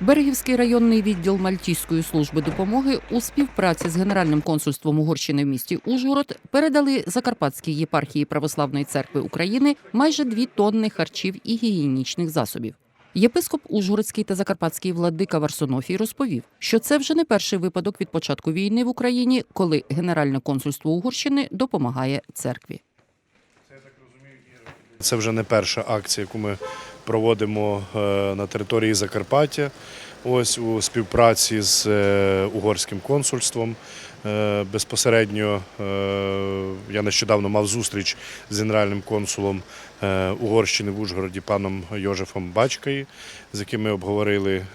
Берегівський районний відділ Мальтійської служби допомоги у співпраці з Генеральним консульством Угорщини в місті Ужгород передали Закарпатській єпархії Православної церкви України майже дві тонни харчів і гігієнічних засобів. Єпископ Ужгородський та Закарпатський владика Варсонофій розповів, що це вже не перший випадок від початку війни в Україні, коли Генеральне консульство Угорщини допомагає церкві. Це вже не перша акція, яку ми проводимо е, на території Закарпаття. Ось у співпраці з е, угорським консульством. Е, Безпосередньо е, я нещодавно мав зустріч з генеральним консулом е, Угорщини в Ужгороді паном Йожефом Бачкаї, з яким ми обговорили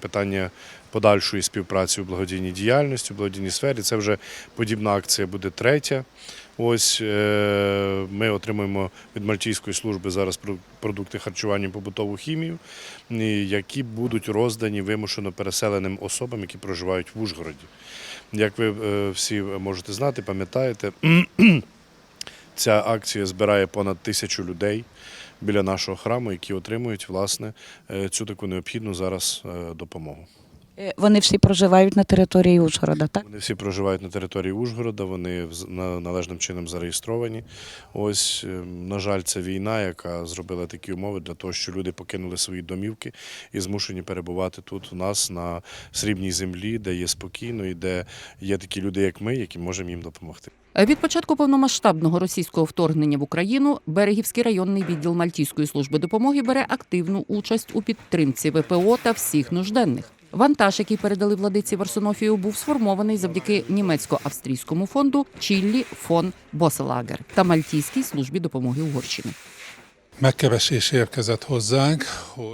питання подальшої співпраці у благодійній діяльності, у благодійній сфері. Це вже подібна акція буде третя. Ось ми отримуємо від Мальтійської служби зараз продукти харчування і побутову хімію, які будуть роздані вимушено переселеним особам, які проживають в Ужгороді. Як ви всі можете знати, пам'ятаєте, ця акція збирає понад тисячу людей біля нашого храму, які отримують власне е, цю таку необхідну зараз е, допомогу. Е, Вони всі проживають на території Ужгорода, так? Вони всі проживають на території Ужгорода, вони належним чином зареєстровані. Ось, е, на жаль, це війна, яка зробила такі умови для того, що люди покинули свої домівки і змушені перебувати тут у нас на срібній землі, де є спокійно і де є такі люди, як ми, які можемо їм допомогти. Від початку повномасштабного російського вторгнення в Україну Берегівський районний відділ Мальтійської служби допомоги бере активну участь у підтримці ВПО та всіх нужденних. Вантаж, який передали владиці Варсонофію, був сформований завдяки німецько-австрійському фонду Чіллі фон Боселагер та Мальтійській службі допомоги Угорщини.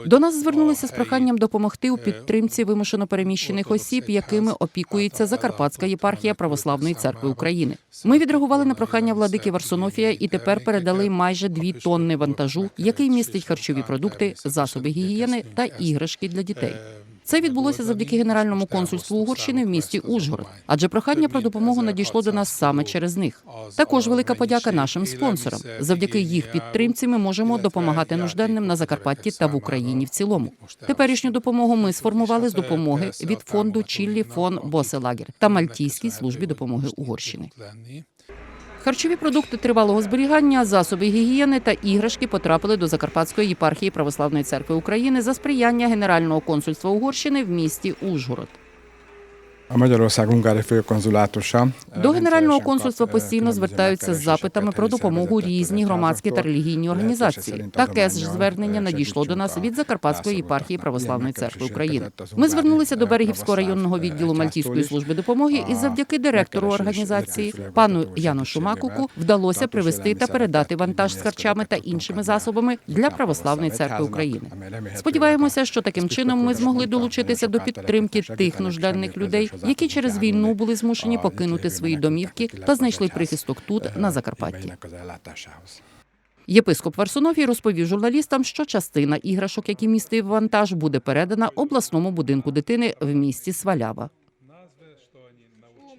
До нас звернулися з проханням допомогти у підтримці вимушено переміщених осіб, якими опікується Закарпатська єпархія Православної церкви України. Ми відреагували на прохання владики Варсонофія і тепер передали майже дві тонни вантажу, який містить харчові продукти, засоби гігієни та іграшки для дітей. Це відбулося завдяки Генеральному консульству Угорщини в місті Ужгород, адже прохання про допомогу надійшло до нас саме через них. Також велика подяка нашим спонсорам. Завдяки їх підтримці ми можемо допомагати нужденним на Закарпатті та в Україні в цілому. Теперішню допомогу ми сформували з допомоги від фонду Чіллі фон Боселагер та Мальтійській службі допомоги Угорщини. Харчові продукти тривалого зберігання, засоби гігієни та іграшки потрапили до Закарпатської єпархії Православної церкви України за сприяння Генерального консульства Угорщини в місті Ужгород. Magyarország-Ungári főkonzulátusa До Генерального консульства постійно звертаються з запитами про допомогу різні громадські та релігійні організації. Таке ж звернення надійшло до нас від Закарпатської єпархії Православної церкви України. Ми звернулися до Берегівського районного відділу Мальтійської служби допомоги, і завдяки директору організації пану Яну Шумакуку вдалося привезти та передати вантаж з харчами та іншими засобами для православної церкви України. Сподіваємося, що таким чином ми змогли долучитися до підтримки тих нужденних людей, які через війну були змушені покинути свої домівки та знайшли прихисток тут, на Закарпатті. Єпископ Варсонофій розповів журналістам, що частина іграшок, які містив вантаж, буде передана обласному будинку дитини в місті Свалява.